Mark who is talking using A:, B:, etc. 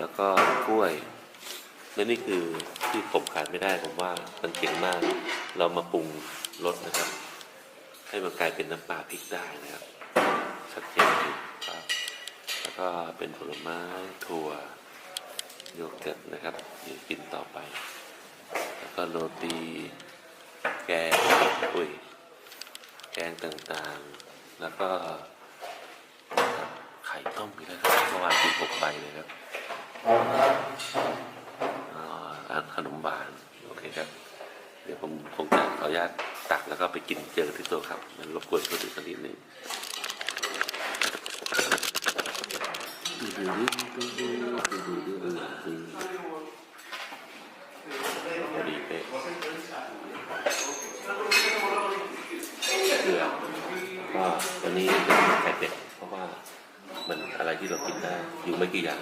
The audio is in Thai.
A: แล้วก็กล้วยและนี่คือที่ผมขาดไม่ได้ผมว่ามันเก่งมาก เรามาปรุงรสนะครับ ให้มันกลายเป็นน้ำปลาพริกได้นะครับชัดเจนครับ แล้วก็เป็นผลไม้ถั่วโยเกิร์ตนะครับเดี๋ยวกินต่อไป แล้วก็โรตีแกงอุ้ยแกงต่างๆ แล้วก็ไข่ต้มอีกแล้วครับเมื่อวานกินหกใบเลยครับ ร้านขนมหวานโอเคครับ เดี๋ยวผมคงจะขออนุญาตตักแล้วก็ไปกินเจอที่โต๊ะครับ มันรบกวนคนอื่นสักนิดนึงพอดีเป๊ะเกลือก็วันนี้จะไข่เป็ดเพราะว่ามันอะไรที่เรากินได้อยู่ไม่กี่อย่าง